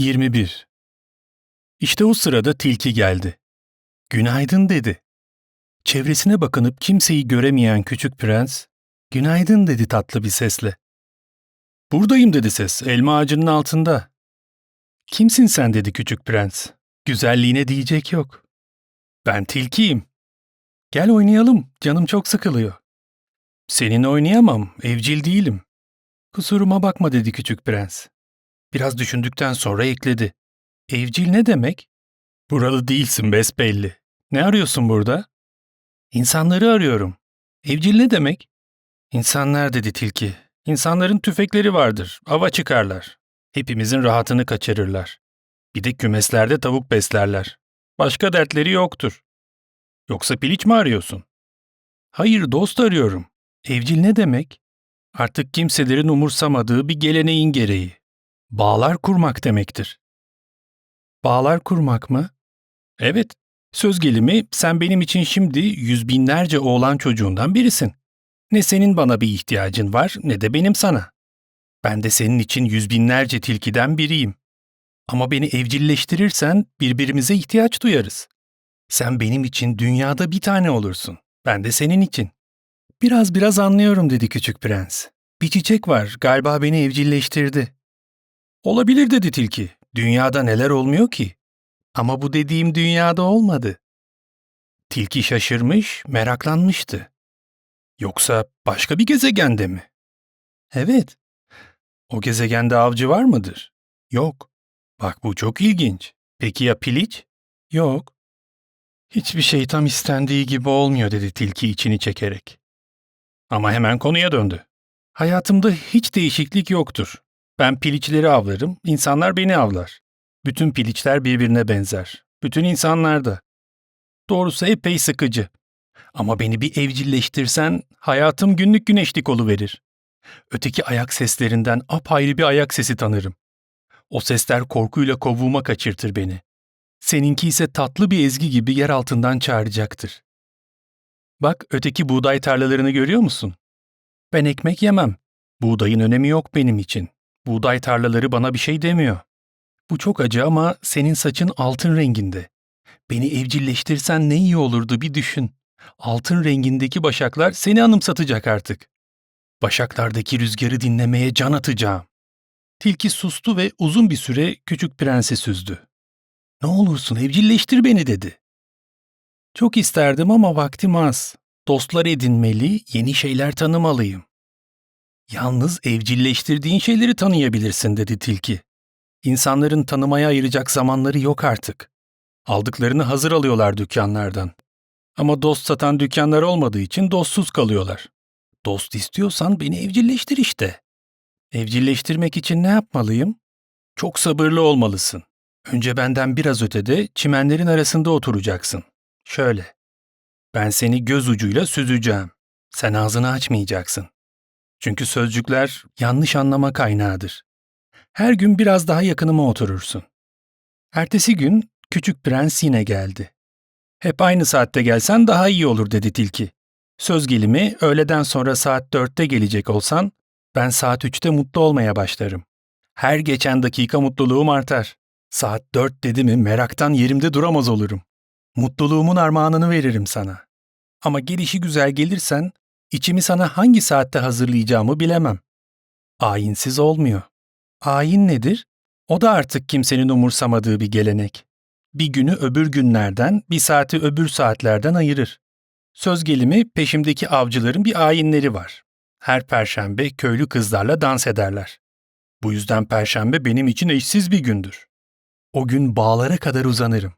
21 İşte o sırada tilki geldi. Günaydın dedi. Çevresine bakınıp kimseyi göremeyen küçük prens, günaydın dedi tatlı bir sesle. Buradayım dedi ses, elma ağacının altında. Kimsin sen dedi küçük prens. Güzelliğine diyecek yok. Ben tilkiyim. Gel oynayalım, canım çok sıkılıyor. Seninle oynayamam, evcil değilim. Kusuruma bakma dedi küçük prens. Biraz düşündükten sonra ekledi. Evcil ne demek? Buralı değilsin besbelli. Ne arıyorsun burada? İnsanları arıyorum. Evcil ne demek? İnsanlar dedi tilki. İnsanların tüfekleri vardır, ava çıkarlar. Hepimizin rahatını kaçırırlar. Bir de kümeslerde tavuk beslerler. Başka dertleri yoktur. Yoksa piliç mi arıyorsun? Hayır, dost arıyorum. Evcil ne demek? Artık kimselerin umursamadığı bir geleneğin gereği. Bağlar kurmak demektir. Bağlar kurmak mı? Evet. Söz gelimi sen benim için şimdi yüz binlerce oğlan çocuğundan birisin. Ne senin bana bir ihtiyacın var ne de benim sana. Ben de senin için yüz binlerce tilkiden biriyim. Ama beni evcilleştirirsen birbirimize ihtiyaç duyarız. Sen benim için dünyada bir tane olursun. Ben de senin için. Biraz biraz anlıyorum dedi küçük prens. Bir çiçek var galiba beni evcilleştirdi. Olabilir dedi tilki. Dünyada neler olmuyor ki? Ama bu dediğim dünyada olmadı. Tilki şaşırmış, meraklanmıştı. Yoksa başka bir gezegende mi? Evet. O gezegende avcı var mıdır? Yok. Bak bu çok ilginç. Peki ya piliç? Yok. Hiçbir şey tam istendiği gibi olmuyor dedi tilki içini çekerek. Ama hemen konuya döndü. Hayatımda hiç değişiklik yoktur. Ben piliçleri avlarım, insanlar beni avlar. Bütün piliçler birbirine benzer. Bütün insanlar da. Doğrusu epey sıkıcı. Ama beni bir evcilleştirsen hayatım günlük güneşlik verir. Öteki ayak seslerinden apayrı bir ayak sesi tanırım. O sesler korkuyla kovuğuma kaçırtır beni. Seninki ise tatlı bir ezgi gibi yer altından çağıracaktır. Bak öteki buğday tarlalarını görüyor musun? Ben ekmek yemem. Buğdayın önemi yok benim için. Buğday tarlaları bana bir şey demiyor. Bu çok acı ama senin saçın altın renginde. Beni evcilleştirsen ne iyi olurdu bir düşün. Altın rengindeki başaklar seni anımsatacak artık. Başaklardaki rüzgarı dinlemeye can atacağım. Tilki sustu ve uzun bir süre küçük prensi süzdü. Ne olursun evcilleştir beni dedi. Çok isterdim ama vaktim az. Dostlar edinmeli, yeni şeyler tanımalıyım. Yalnız evcilleştirdiğin şeyleri tanıyabilirsin dedi tilki. İnsanların tanımaya ayıracak zamanları yok artık. Aldıklarını hazır alıyorlar dükkanlardan. Ama dost satan dükkanlar olmadığı için dostsuz kalıyorlar. Dost istiyorsan beni evcilleştir işte. Evcilleştirmek için ne yapmalıyım? Çok sabırlı olmalısın. Önce benden biraz ötede çimenlerin arasında oturacaksın. Şöyle. Ben seni göz ucuyla süzeceğim. Sen ağzını açmayacaksın. Çünkü sözcükler yanlış anlama kaynağıdır. Her gün biraz daha yakınıma oturursun. Ertesi gün küçük prens yine geldi. Hep aynı saatte gelsen daha iyi olur dedi tilki. Söz gelimi öğleden sonra saat dörtte gelecek olsan ben saat üçte mutlu olmaya başlarım. Her geçen dakika mutluluğum artar. Saat dört dedi mi meraktan yerimde duramaz olurum. Mutluluğumun armağanını veririm sana. Ama gelişi güzel gelirsen içimi sana hangi saatte hazırlayacağımı bilemem. Ayinsiz olmuyor. Ayin nedir? O da artık kimsenin umursamadığı bir gelenek. Bir günü öbür günlerden, bir saati öbür saatlerden ayırır. Söz gelimi peşimdeki avcıların bir ayinleri var. Her perşembe köylü kızlarla dans ederler. Bu yüzden perşembe benim için eşsiz bir gündür. O gün bağlara kadar uzanırım.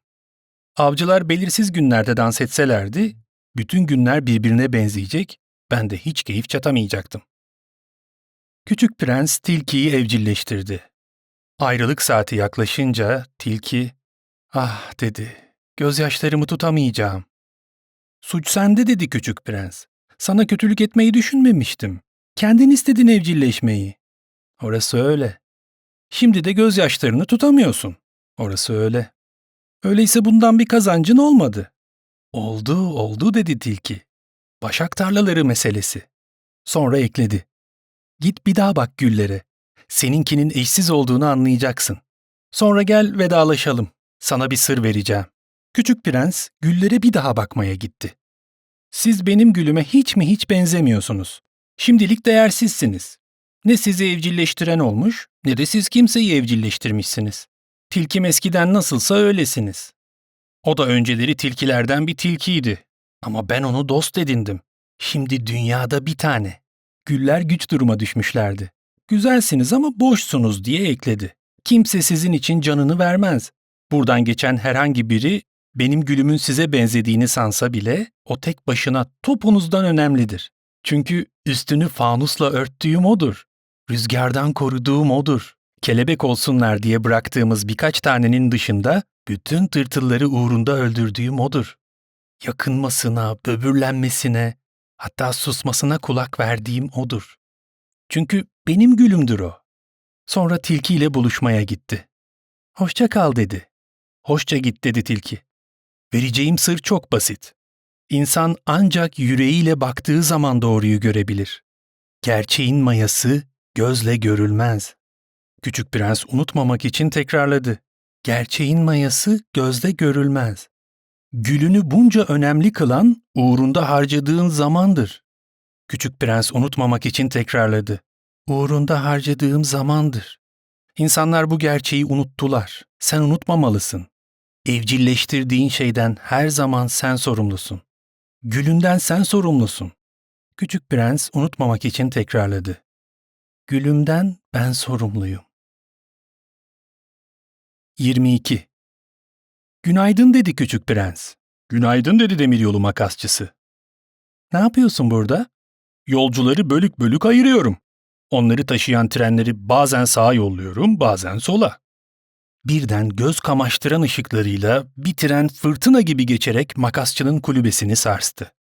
Avcılar belirsiz günlerde dans etselerdi, bütün günler birbirine benzeyecek, ben de hiç keyif çatamayacaktım. Küçük prens tilkiyi evcilleştirdi. Ayrılık saati yaklaşınca tilki, ah dedi, gözyaşlarımı tutamayacağım. Suç sende dedi küçük prens. Sana kötülük etmeyi düşünmemiştim. Kendin istedin evcilleşmeyi. Orası öyle. Şimdi de gözyaşlarını tutamıyorsun. Orası öyle. Öyleyse bundan bir kazancın olmadı. Oldu, oldu dedi tilki. Başak tarlaları meselesi. Sonra ekledi. Git bir daha bak güllere. Seninkinin eşsiz olduğunu anlayacaksın. Sonra gel vedalaşalım. Sana bir sır vereceğim. Küçük prens güllere bir daha bakmaya gitti. Siz benim gülüme hiç mi hiç benzemiyorsunuz. Şimdilik değersizsiniz. Ne sizi evcilleştiren olmuş ne de siz kimseyi evcilleştirmişsiniz. Tilkim eskiden nasılsa öylesiniz. O da önceleri tilkilerden bir tilkiydi. Ama ben onu dost edindim. Şimdi dünyada bir tane. Güller güç duruma düşmüşlerdi. Güzelsiniz ama boşsunuz diye ekledi. Kimse sizin için canını vermez. Buradan geçen herhangi biri benim gülümün size benzediğini sansa bile o tek başına topunuzdan önemlidir. Çünkü üstünü fanusla örttüğüm odur. Rüzgardan koruduğum odur. Kelebek olsunlar diye bıraktığımız birkaç tanenin dışında bütün tırtılları uğrunda öldürdüğüm odur. Yakınmasına, böbürlenmesine, hatta susmasına kulak verdiğim odur. Çünkü benim gülümdür o. Sonra tilkiyle buluşmaya gitti. Hoşça kal dedi. Hoşça git dedi tilki. Vereceğim sır çok basit. İnsan ancak yüreğiyle baktığı zaman doğruyu görebilir. Gerçeğin mayası gözle görülmez. Küçük prens unutmamak için tekrarladı. Gerçeğin mayası gözle görülmez. Gülünü bunca önemli kılan uğrunda harcadığın zamandır. Küçük prens unutmamak için tekrarladı. Uğrunda harcadığım zamandır. İnsanlar bu gerçeği unuttular. Sen unutmamalısın. Evcilleştirdiğin şeyden her zaman sen sorumlusun. Gülünden sen sorumlusun. Küçük prens unutmamak için tekrarladı. Gülümden ben sorumluyum. 22. Günaydın dedi küçük prens. Günaydın dedi demiryolu makasçısı. Ne yapıyorsun burada? Yolcuları bölük bölük ayırıyorum. Onları taşıyan trenleri bazen sağa yolluyorum, bazen sola. Birden göz kamaştıran ışıklarıyla bir tren fırtına gibi geçerek makasçının kulübesini sarstı.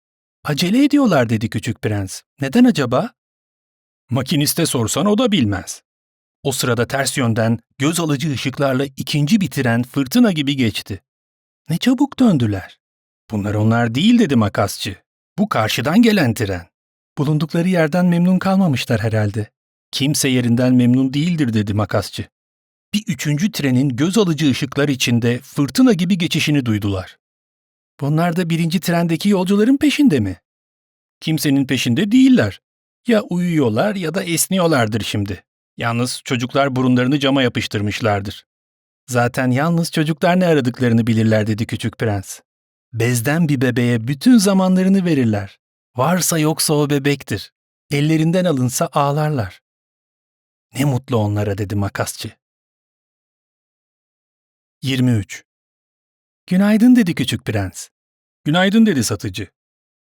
Acele ediyorlar dedi küçük prens. Neden acaba? Makiniste sorsan o da bilmez. O sırada ters yönden göz alıcı ışıklarla ikinci bir tren fırtına gibi geçti. Ne çabuk döndüler. Bunlar onlar değil dedi makasçı. Bu karşıdan gelen tren. Bulundukları yerden memnun kalmamışlar herhalde. Kimse yerinden memnun değildir dedi makasçı. Bir üçüncü trenin göz alıcı ışıklar içinde fırtına gibi geçişini duydular. Bunlar da birinci trendeki yolcuların peşinde mi? Kimsenin peşinde değiller. Ya uyuyorlar ya da esniyorlardır şimdi. Yalnız çocuklar burunlarını cama yapıştırmışlardır. Zaten yalnız çocuklar ne aradıklarını bilirler dedi küçük prens. Bezden bir bebeğe bütün zamanlarını verirler. Varsa yoksa o bebektir. Ellerinden alınsa ağlarlar. Ne mutlu onlara dedi makasçı. 23. Günaydın dedi küçük prens. Günaydın dedi satıcı.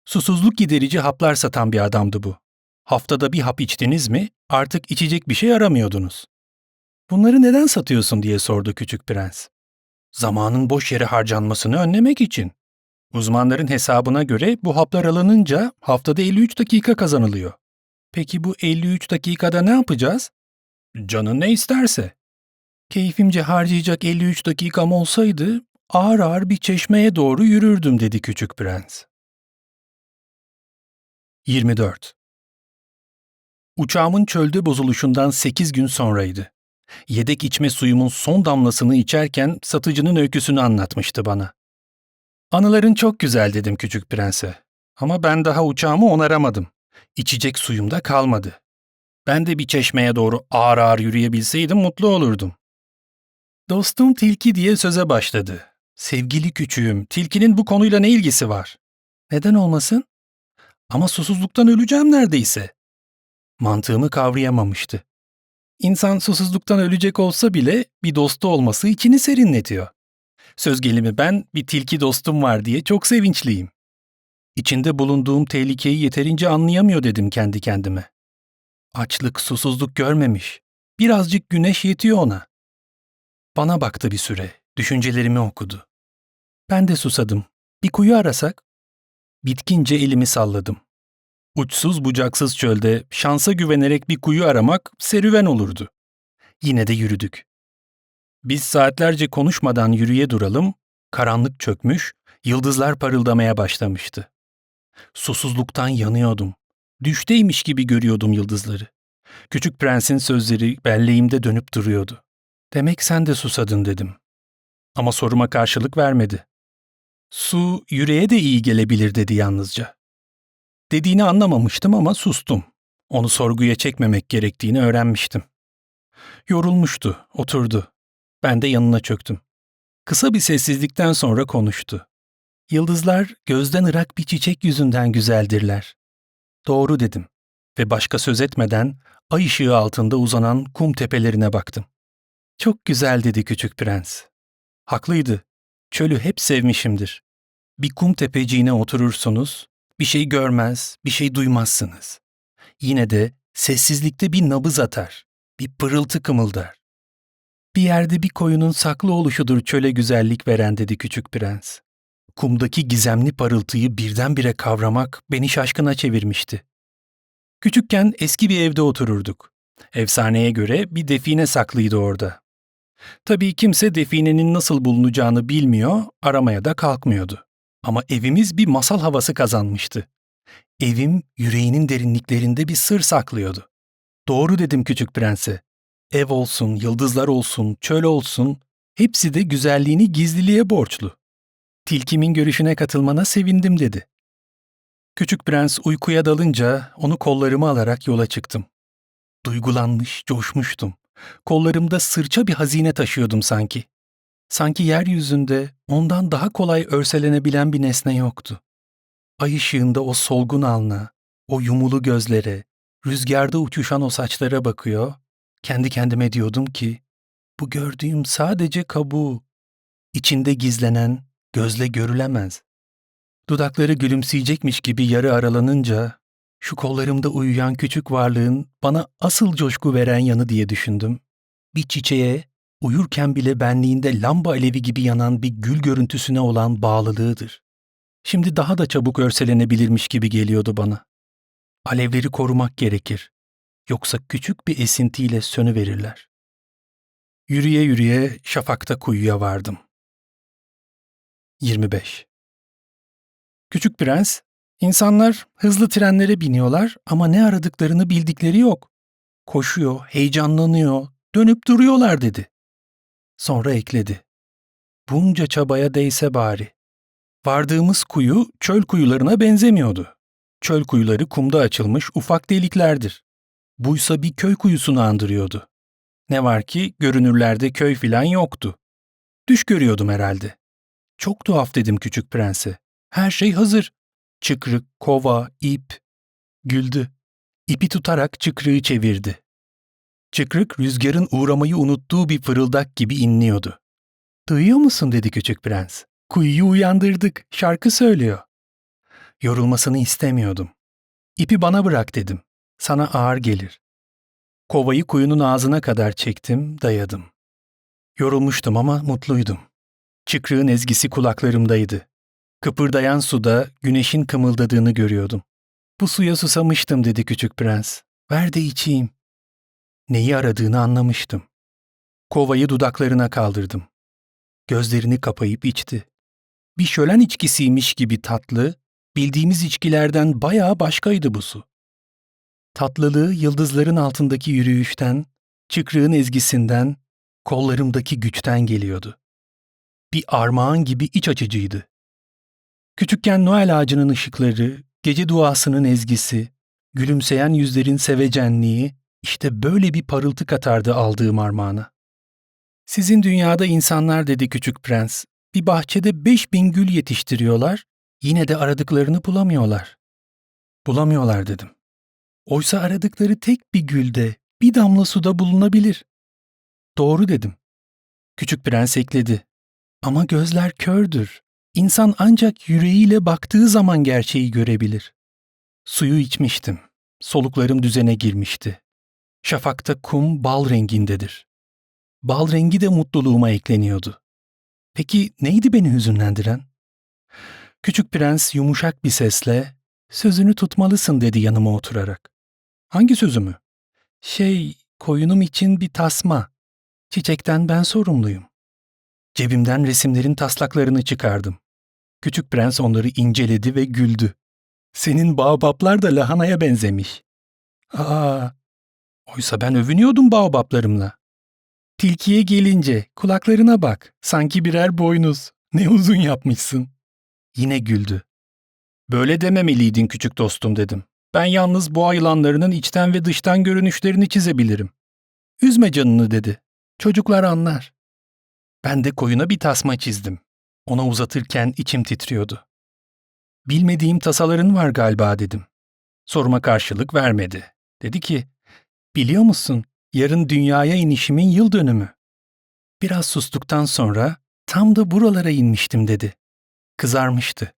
Susuzluk giderici haplar satan bir adamdı bu. Haftada bir hap içtiniz mi artık içecek bir şey aramıyordunuz. Bunları neden satıyorsun diye sordu küçük prens. Zamanın boş yere harcanmasını önlemek için. Uzmanların hesabına göre bu haplar alınınca haftada 53 dakika kazanılıyor. Peki bu 53 dakikada ne yapacağız? Canın ne isterse. Keyfimce harcayacak 53 dakikam olsaydı ağır ağır bir çeşmeye doğru yürürdüm dedi küçük prens. 24. Uçağımın çölde bozuluşundan 8 gün sonraydı. Yedek içme suyumun son damlasını içerken satıcının öyküsünü anlatmıştı bana. Anıların çok güzel dedim küçük prense. Ama ben daha uçağımı onaramadım. İçecek suyum da kalmadı. Ben de bir çeşmeye doğru ağır ağır yürüyebilseydim mutlu olurdum. Dostum tilki diye söze başladı. Sevgili küçüğüm, tilkinin bu konuyla ne ilgisi var? Neden olmasın? Ama susuzluktan öleceğim neredeyse. Mantığımı kavrayamamıştı. İnsan susuzluktan ölecek olsa bile bir dostu olması içini serinletiyor. Söz gelimi ben bir tilki dostum var diye çok sevinçliyim. İçinde bulunduğum tehlikeyi yeterince anlayamıyor dedim kendi kendime. Açlık, susuzluk görmemiş. Birazcık güneş yetiyor ona. Bana baktı bir süre, düşüncelerimi okudu. Ben de susadım. Bir kuyu arasak? Bitkince elimi salladım. Uçsuz bucaksız çölde şansa güvenerek bir kuyu aramak serüven olurdu. Yine de yürüdük. Biz saatlerce konuşmadan yürüye duralım, karanlık çökmüş, yıldızlar parıldamaya başlamıştı. Susuzluktan yanıyordum. Düşteymiş gibi görüyordum yıldızları. Küçük prensin sözleri belleğimde dönüp duruyordu. Demek sen de susadın dedim. Ama soruma karşılık vermedi. Su yüreğe de iyi gelebilir dedi yalnızca. Dediğini anlamamıştım ama sustum. Onu sorguya çekmemek gerektiğini öğrenmiştim. Yorulmuştu, oturdu. Ben de yanına çöktüm. Kısa bir sessizlikten sonra konuştu. Yıldızlar gözden ırak bir çiçek yüzünden güzeldirler. Doğru dedim ve başka söz etmeden ay ışığı altında uzanan kum tepelerine baktım. Çok güzel dedi küçük prens. Haklıydı. Çölü hep sevmişimdir. Bir kum tepeciğine oturursunuz, bir şey görmez, bir şey duymazsınız. Yine de sessizlikte bir nabız atar, bir pırıltı kımıldar. Bir yerde bir koyunun saklı oluşudur çöle güzellik veren dedi küçük prens. Kumdaki gizemli parıltıyı birdenbire kavramak beni şaşkına çevirmişti. Küçükken eski bir evde otururduk. Efsaneye göre bir define saklıydı orada. Tabii kimse definenin nasıl bulunacağını bilmiyor, aramaya da kalkmıyordu. Ama evimiz bir masal havası kazanmıştı. Evim yüreğinin derinliklerinde bir sır saklıyordu. Doğru dedim küçük prense. Ev olsun, yıldızlar olsun, çöl olsun, hepsi de güzelliğini gizliliğe borçlu. Tilkimin görüşüne katılmana sevindim dedi. Küçük prens uykuya dalınca onu kollarıma alarak yola çıktım. Duygulanmış, coşmuştum. Kollarımda sırça bir hazine taşıyordum sanki. Sanki yeryüzünde ondan daha kolay örselenebilen bir nesne yoktu. Ay ışığında o solgun alna, o yumulu gözlere, rüzgarda uçuşan o saçlara bakıyor, kendi kendime diyordum ki, bu gördüğüm sadece kabuğu, içinde gizlenen, gözle görülemez. Dudakları gülümseyecekmiş gibi yarı aralanınca, şu kollarımda uyuyan küçük varlığın bana asıl coşku veren yanı diye düşündüm. Bir çiçeğe, uyurken bile benliğinde lamba alevi gibi yanan bir gül görüntüsüne olan bağlılığıdır. Şimdi daha da çabuk örselenebilirmiş gibi geliyordu bana. Alevleri korumak gerekir. Yoksa küçük bir esintiyle sönüverirler. Yürüye yürüye şafakta kuyuya vardım. 25. Küçük Prens, insanlar hızlı trenlere biniyorlar ama ne aradıklarını bildikleri yok. Koşuyor, heyecanlanıyor, dönüp duruyorlar dedi. Sonra ekledi. Bunca çabaya değse bari. Vardığımız kuyu çöl kuyularına benzemiyordu. Çöl kuyuları kumda açılmış ufak deliklerdir. Buysa bir köy kuyusunu andırıyordu. Ne var ki görünürlerde köy filan yoktu. Düş görüyordum herhalde. Çok tuhaf dedim küçük prense. Her şey hazır. Çıkrık, kova, ip. Güldü. İpi tutarak çıkrığı çevirdi. Çıkrık rüzgarın uğramayı unuttuğu bir fırıldak gibi inliyordu. Duyuyor musun dedi küçük prens. Kuyuyu uyandırdık, şarkı söylüyor. Yorulmasını istemiyordum. İpi bana bırak dedim. Sana ağır gelir. Kovayı kuyunun ağzına kadar çektim, dayadım. Yorulmuştum ama mutluydum. Çıkrığın ezgisi kulaklarımdaydı. Kıpırdayan suda güneşin kımıldadığını görüyordum. Bu suya susamıştım dedi küçük prens. Ver de içeyim. Neyi aradığını anlamıştım. Kovayı dudaklarına kaldırdım. Gözlerini kapayıp içti. Bir şölen içkisiymiş gibi tatlı, bildiğimiz içkilerden bayağı başkaydı bu su. Tatlılığı yıldızların altındaki yürüyüşten, çıkrığın ezgisinden, kollarımdaki güçten geliyordu. Bir armağan gibi iç açıcıydı. Küçükken Noel ağacının ışıkları, gece duasının ezgisi, gülümseyen yüzlerin sevecenliği, işte böyle bir parıltı katardı aldığım armağana. Sizin dünyada insanlar dedi küçük prens. Bir bahçede beş bin gül yetiştiriyorlar, yine de aradıklarını bulamıyorlar. Bulamıyorlar dedim. Oysa aradıkları tek bir gülde, bir damla suda bulunabilir. Doğru dedim. Küçük prens ekledi. Ama gözler kördür. İnsan ancak yüreğiyle baktığı zaman gerçeği görebilir. Suyu içmiştim. Soluklarım düzene girmişti. Şafakta kum bal rengindedir. Bal rengi de mutluluğuma ekleniyordu. Peki neydi beni hüzünlendiren? Küçük prens yumuşak bir sesle sözünü tutmalısın dedi yanıma oturarak. Hangi sözümü? Şey, koyunum için bir tasma. Çiçekten ben sorumluyum. Cebimden resimlerin taslaklarını çıkardım. Küçük prens onları inceledi ve güldü. Senin baobaplar da lahanaya benzemiş. Aa, oysa ben övünüyordum baobaplarımla. Tilkiye gelince kulaklarına bak. Sanki birer boynuz. Ne uzun yapmışsın. Yine güldü. Böyle dememeliydin küçük dostum dedim. Ben yalnız boğa yılanlarının içten ve dıştan görünüşlerini çizebilirim. Üzme canını dedi. Çocuklar anlar. Ben de koyuna bir tasma çizdim. Ona uzatırken içim titriyordu. Bilmediğim tasaların var galiba dedim. Soruma karşılık vermedi. Dedi ki, biliyor musun yarın dünyaya inişimin yıl dönümü. Biraz sustuktan sonra tam da buralara inmiştim dedi. Kızarmıştı.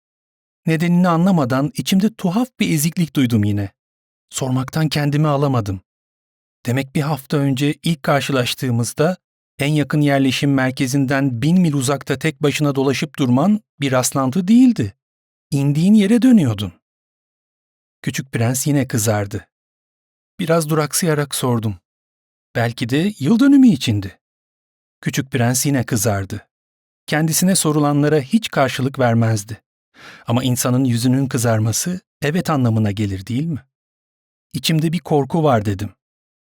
Nedenini anlamadan içimde tuhaf bir eziklik duydum yine. Sormaktan kendimi alamadım. Demek bir hafta önce ilk karşılaştığımızda en yakın yerleşim merkezinden bin mil uzakta tek başına dolaşıp durman bir rastlantı değildi. İndiğin yere dönüyordun. Küçük prens yine kızardı. Biraz duraksayarak sordum. Belki de yıl dönümü içindi. Küçük prens yine kızardı. Kendisine sorulanlara hiç karşılık vermezdi. Ama insanın yüzünün kızarması evet anlamına gelir değil mi? İçimde bir korku var dedim.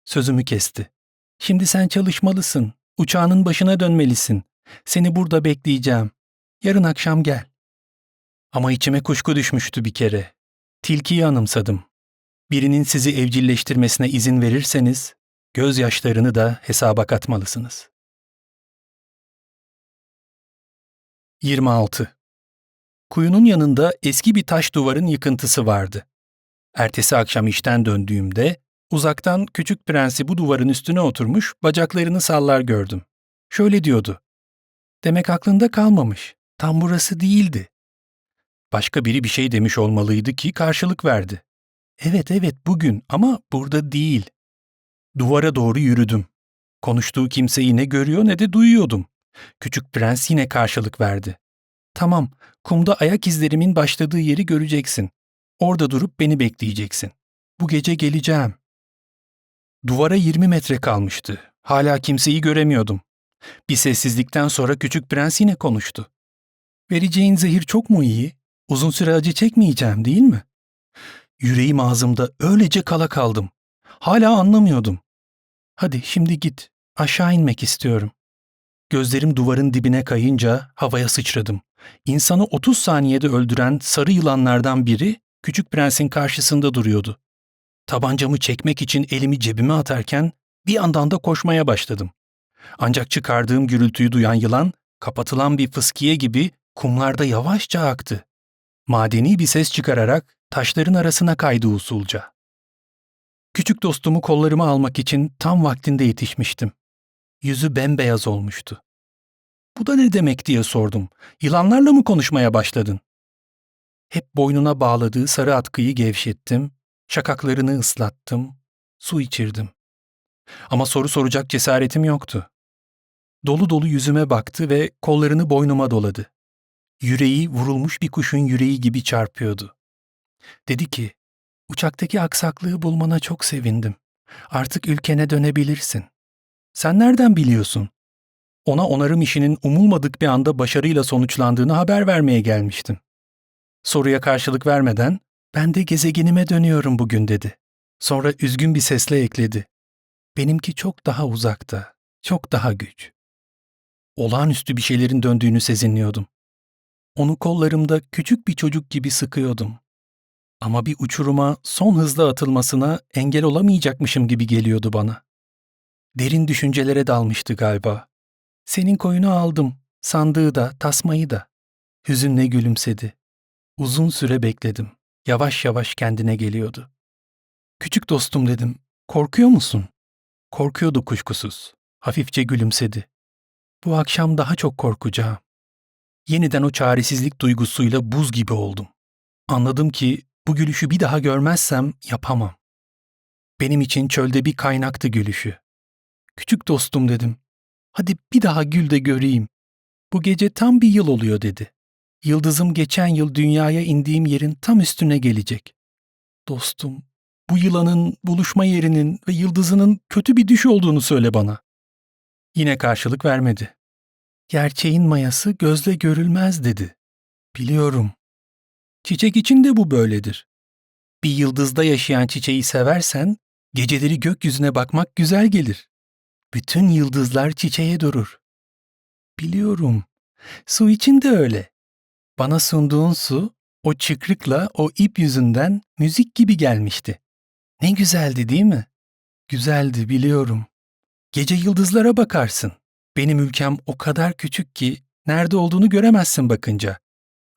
Sözümü kesti. Şimdi sen çalışmalısın. Uçağının başına dönmelisin. Seni burada bekleyeceğim. Yarın akşam gel. Ama içime kuşku düşmüştü bir kere. Tilkiyi anımsadım. Birinin sizi evcilleştirmesine izin verirseniz, gözyaşlarını da hesaba katmalısınız. 26. Kuyunun yanında eski bir taş duvarın yıkıntısı vardı. Ertesi akşam işten döndüğümde uzaktan küçük prensi bu duvarın üstüne oturmuş bacaklarını sallar gördüm. Şöyle diyordu. Demek aklında kalmamış. Tam burası değildi. Başka biri bir şey demiş olmalıydı ki karşılık verdi. Evet evet bugün ama burada değil. Duvara doğru yürüdüm. Konuştuğu kimseyi ne görüyor ne de duyuyordum. Küçük prens yine karşılık verdi. Tamam, kumda ayak izlerimin başladığı yeri göreceksin. Orada durup beni bekleyeceksin. Bu gece geleceğim. Duvara 20 metre kalmıştı. Hala kimseyi göremiyordum. Bir sessizlikten sonra küçük prens yine konuştu. Vereceğin zehir çok mu iyi? Uzun süre acı çekmeyeceğim değil mi? Yüreğim ağzımda öylece kala kaldım. Hala anlamıyordum. Hadi şimdi git. Aşağı inmek istiyorum. Gözlerim duvarın dibine kayınca havaya sıçradım. İnsanı 30 saniyede öldüren sarı yılanlardan biri küçük prensin karşısında duruyordu. Tabancamı çekmek için elimi cebime atarken bir yandan da koşmaya başladım. Ancak çıkardığım gürültüyü duyan yılan kapatılan bir fıskiye gibi kumlarda yavaşça aktı. Madeni bir ses çıkararak taşların arasına kaydı usulca. Küçük dostumu kollarıma almak için tam vaktinde yetişmiştim. Yüzü bembeyaz olmuştu. Bu da ne demek diye sordum. Yılanlarla mı konuşmaya başladın? Hep boynuna bağladığı sarı atkıyı gevşettim, şakaklarını ıslattım, su içirdim. Ama soru soracak cesaretim yoktu. Dolu dolu yüzüme baktı ve kollarını boynuma doladı. Yüreği vurulmuş bir kuşun yüreği gibi çarpıyordu. Dedi ki, uçaktaki aksaklığı bulmana çok sevindim. Artık ülkene dönebilirsin. Sen nereden biliyorsun? Ona onarım işinin umulmadık bir anda başarıyla sonuçlandığını haber vermeye gelmiştim. Soruya karşılık vermeden, ben de gezegenime dönüyorum bugün dedi. Sonra üzgün bir sesle ekledi. Benimki çok daha uzakta, çok daha güç. Olağanüstü bir şeylerin döndüğünü sezinliyordum. Onu kollarımda küçük bir çocuk gibi sıkıyordum. Ama bir uçuruma son hızla atılmasına engel olamayacakmışım gibi geliyordu bana. Derin düşüncelere dalmıştı galiba. Senin koyunu aldım, sandığı da, tasmayı da. Hüzünle gülümsedi. Uzun süre bekledim. Yavaş yavaş kendine geliyordu. Küçük dostum dedim, korkuyor musun? Korkuyordu kuşkusuz. Hafifçe gülümsedi. Bu akşam daha çok korkacağım. Yeniden o çaresizlik duygusuyla buz gibi oldum. Anladım ki bu gülüşü bir daha görmezsem yapamam. Benim için çölde bir kaynaktı gülüşü. Küçük dostum dedim. Hadi bir daha gül de göreyim. Bu gece tam bir yıl oluyor dedi. Yıldızım geçen yıl dünyaya indiğim yerin tam üstüne gelecek. Dostum, bu yılanın, buluşma yerinin ve yıldızının kötü bir düş olduğunu söyle bana. Yine karşılık vermedi. Gerçeğin mayası gözle görülmez dedi. Biliyorum. Çiçek için de bu böyledir. Bir yıldızda yaşayan çiçeği seversen, geceleri gökyüzüne bakmak güzel gelir. bütün yıldızlar çiçeğe durur. Biliyorum. Su için de öyle. Bana sunduğun su o çıkrıkla o ip yüzünden müzik gibi gelmişti. Ne güzeldi değil mi? Güzeldi biliyorum. Gece yıldızlara bakarsın. Benim ülkem o kadar küçük ki nerede olduğunu göremezsin bakınca.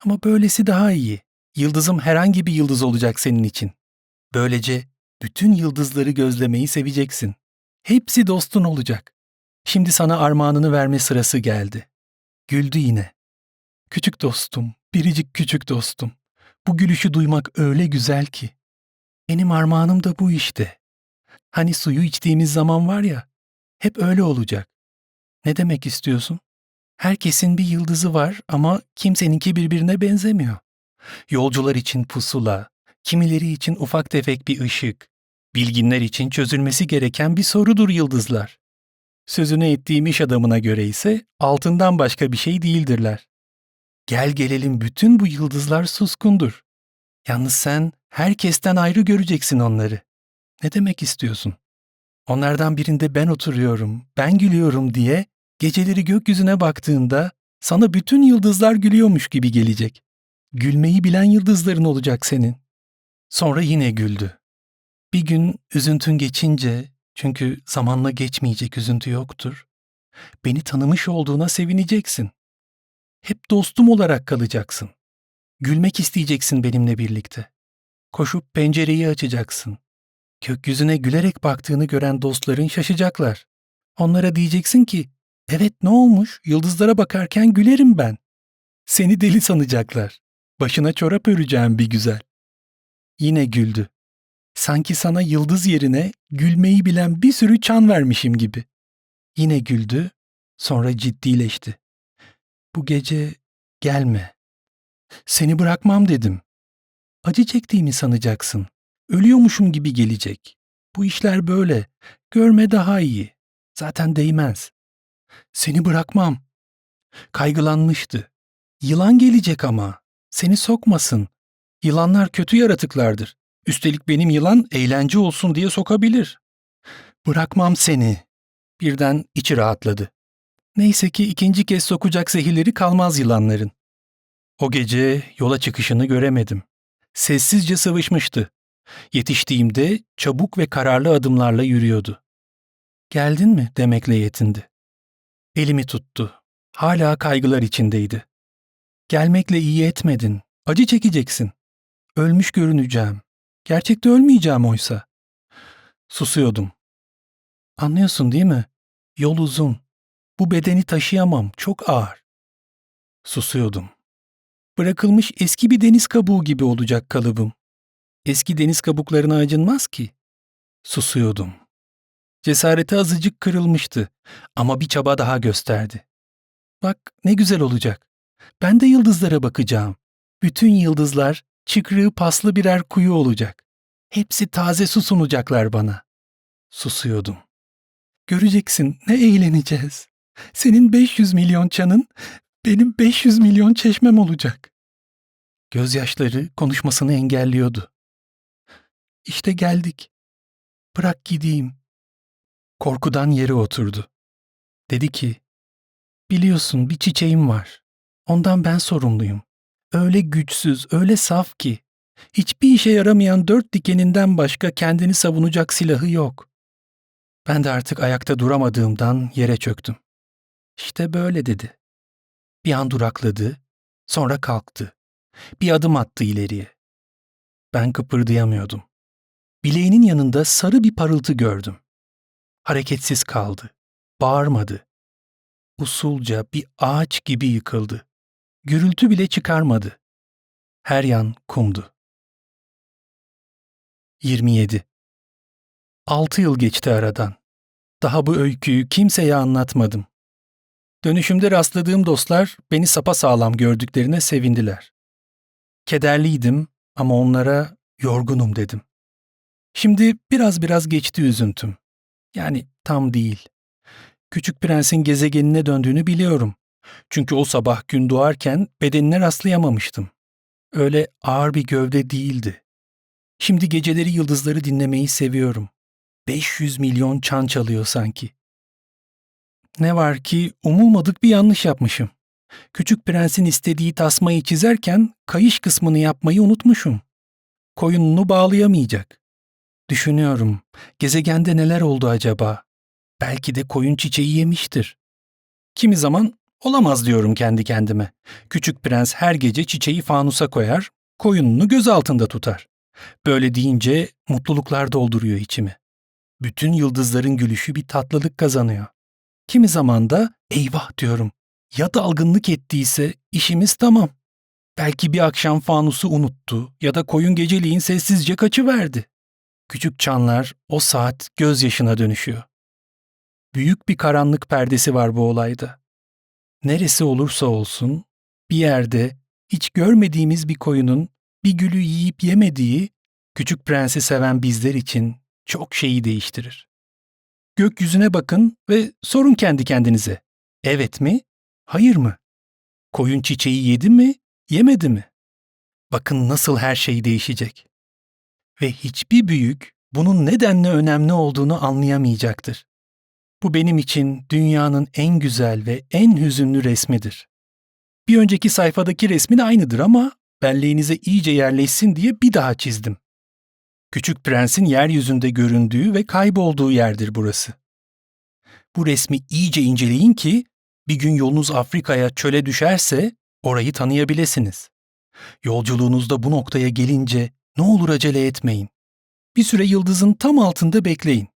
Ama böylesi daha iyi. Yıldızım herhangi bir yıldız olacak senin için. Böylece bütün yıldızları gözlemeyi seveceksin. Hepsi dostun olacak. Şimdi sana armağanını verme sırası geldi. Güldü yine. Küçük dostum, biricik küçük dostum. Bu gülüşü duymak öyle güzel ki. Benim armağanım da bu işte. Hani suyu içtiğimiz zaman var ya, hep öyle olacak. Ne demek istiyorsun? Herkesin bir yıldızı var ama kimseninki birbirine benzemiyor. Yolcular için pusula, kimileri için ufak tefek bir ışık, bilginler için çözülmesi gereken bir sorudur yıldızlar. Sözünü ettiğim iş adamına göre ise altından başka bir şey değildirler. Gel gelelim bütün bu yıldızlar suskundur. Yalnız sen herkesten ayrı göreceksin onları. Ne demek istiyorsun? Onlardan birinde ben oturuyorum, ben gülüyorum diye geceleri gökyüzüne baktığında sana bütün yıldızlar gülüyormuş gibi gelecek. Gülmeyi bilen yıldızların olacak senin. Sonra yine güldü. Bir gün üzüntün geçince, çünkü zamanla geçmeyecek üzüntü yoktur, beni tanımış olduğuna sevineceksin. Hep dostum olarak kalacaksın. Gülmek isteyeceksin benimle birlikte. Koşup pencereyi açacaksın. Gökyüzüne gülerek baktığını gören dostların şaşacaklar. Onlara diyeceksin ki, evet ne olmuş, yıldızlara bakarken gülerim ben. Seni deli sanacaklar. Başına çorap öreceğim bir güzel. Yine güldü. Sanki sana yıldız yerine gülmeyi bilen bir sürü çan vermişim gibi. Yine güldü, sonra ciddileşti. Bu gece gelme. Seni bırakmam dedim. Acı çektiğimi sanacaksın. Ölüyormuşum gibi gelecek. Bu işler böyle. Görme daha iyi. Zaten değmez. Seni bırakmam. Kaygılanmıştı. Yılan gelecek ama. Seni sokmasın. Yılanlar kötü yaratıklardır. Üstelik benim yılan eğlence olsun diye sokabilir. Bırakmam seni. Birden içi rahatladı. Neyse ki ikinci kez sokacak zehirleri kalmaz yılanların. O gece yola çıkışını göremedim. Sessizce sıvışmıştı. Yetiştiğimde çabuk ve kararlı adımlarla yürüyordu. Geldin mi demekle yetindi. Elimi tuttu. Hala kaygılar içindeydi. Gelmekle iyi etmedin. Acı çekeceksin. Ölmüş görüneceğim. Gerçekte ölmeyeceğim oysa. Susuyordum. Anlıyorsun değil mi? Yol uzun. Bu bedeni taşıyamam, çok ağır. Susuyordum. Bırakılmış eski bir deniz kabuğu gibi olacak kalıbım. Eski deniz kabuklarına acınmaz ki. Susuyordum. Cesareti azıcık kırılmıştı ama bir çaba daha gösterdi. Bak ne güzel olacak. Ben de yıldızlara bakacağım. Bütün yıldızlar çıkrığı paslı birer kuyu olacak. Hepsi taze su sunacaklar bana. Susuyordum. Göreceksin ne eğleneceğiz. Senin 500 milyon çanın, benim 500 milyon çeşmem olacak. Gözyaşları konuşmasını engelliyordu. İşte geldik. Bırak gideyim. Korkudan yere oturdu. Dedi ki, biliyorsun bir çiçeğim var. Ondan ben sorumluyum. Öyle güçsüz, öyle saf ki. Hiçbir işe yaramayan dört dikeninden başka kendini savunacak silahı yok. Ben de artık ayakta duramadığımdan yere çöktüm. İşte böyle dedi. Bir an durakladı, sonra kalktı. Bir adım attı ileriye. Ben kıpırdayamıyordum. Bileğinin yanında sarı bir parıltı gördüm. Hareketsiz kaldı. Bağırmadı. Usulca bir ağaç gibi yıkıldı. Gürültü bile çıkarmadı. Her yan kumdu. 27. Altı yıl geçti aradan. Daha bu öyküyü kimseye anlatmadım. Dönüşümde rastladığım dostlar beni sapa sağlam gördüklerine sevindiler. Kederliydim ama onlara yorgunum dedim. Şimdi biraz biraz geçti üzüntüm. Yani tam değil. Küçük prensin gezegenine döndüğünü biliyorum. Çünkü o sabah gün doğarken bedenine rastlayamamıştım. Öyle ağır bir gövde değildi. Şimdi geceleri yıldızları dinlemeyi seviyorum. 500 milyon çan çalıyor sanki. Ne var ki umulmadık bir yanlış yapmışım. Küçük prensin istediği tasmayı çizerken kayış kısmını yapmayı unutmuşum. Koyununu bağlayamayacak. Düşünüyorum, gezegende neler oldu acaba? Belki de koyun çiçeği yemiştir. Kimi zaman olamaz diyorum kendi kendime. Küçük prens her gece çiçeği fanusa koyar, koyununu göz altında tutar. Böyle deyince mutluluklar dolduruyor içimi. Bütün yıldızların gülüşü bir tatlılık kazanıyor. Kimi zaman da eyvah diyorum. Ya dalgınlık ettiyse işimiz tamam. Belki bir akşam fanusu unuttu ya da koyun geceliğin sessizce kaçıverdi. Küçük çanlar o saat gözyaşına dönüşüyor. Büyük bir karanlık perdesi var bu olayda. Neresi olursa olsun bir yerde hiç görmediğimiz bir koyunun bir gülü yiyip yemediği küçük prensi seven bizler için çok şeyi değiştirir. Gökyüzüne bakın ve sorun kendi kendinize. Evet mi? Hayır mı? Koyun çiçeği yedi mi? Yemedi mi? Bakın nasıl her şey değişecek. Ve hiçbir büyük bunun nedenle önemli olduğunu anlayamayacaktır. Bu benim için dünyanın en güzel ve en hüzünlü resmidir. Bir önceki sayfadaki resmin aynıdır ama belleğinize iyice yerleşsin diye bir daha çizdim. Küçük Prens'in yeryüzünde göründüğü ve kaybolduğu yerdir burası. Bu resmi iyice inceleyin ki bir gün yolunuz Afrika'ya çöle düşerse orayı tanıyabilirsiniz. Yolculuğunuzda bu noktaya gelince ne olur acele etmeyin. Bir süre yıldızın tam altında bekleyin.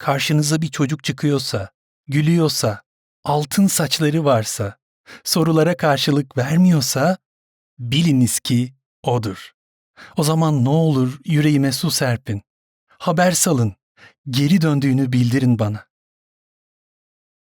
Karşınıza bir çocuk çıkıyorsa, gülüyorsa, altın saçları varsa, sorulara karşılık vermiyorsa biliniz ki odur. O zaman ne olur yüreğime su serpin. Haber salın, geri döndüğünü bildirin bana.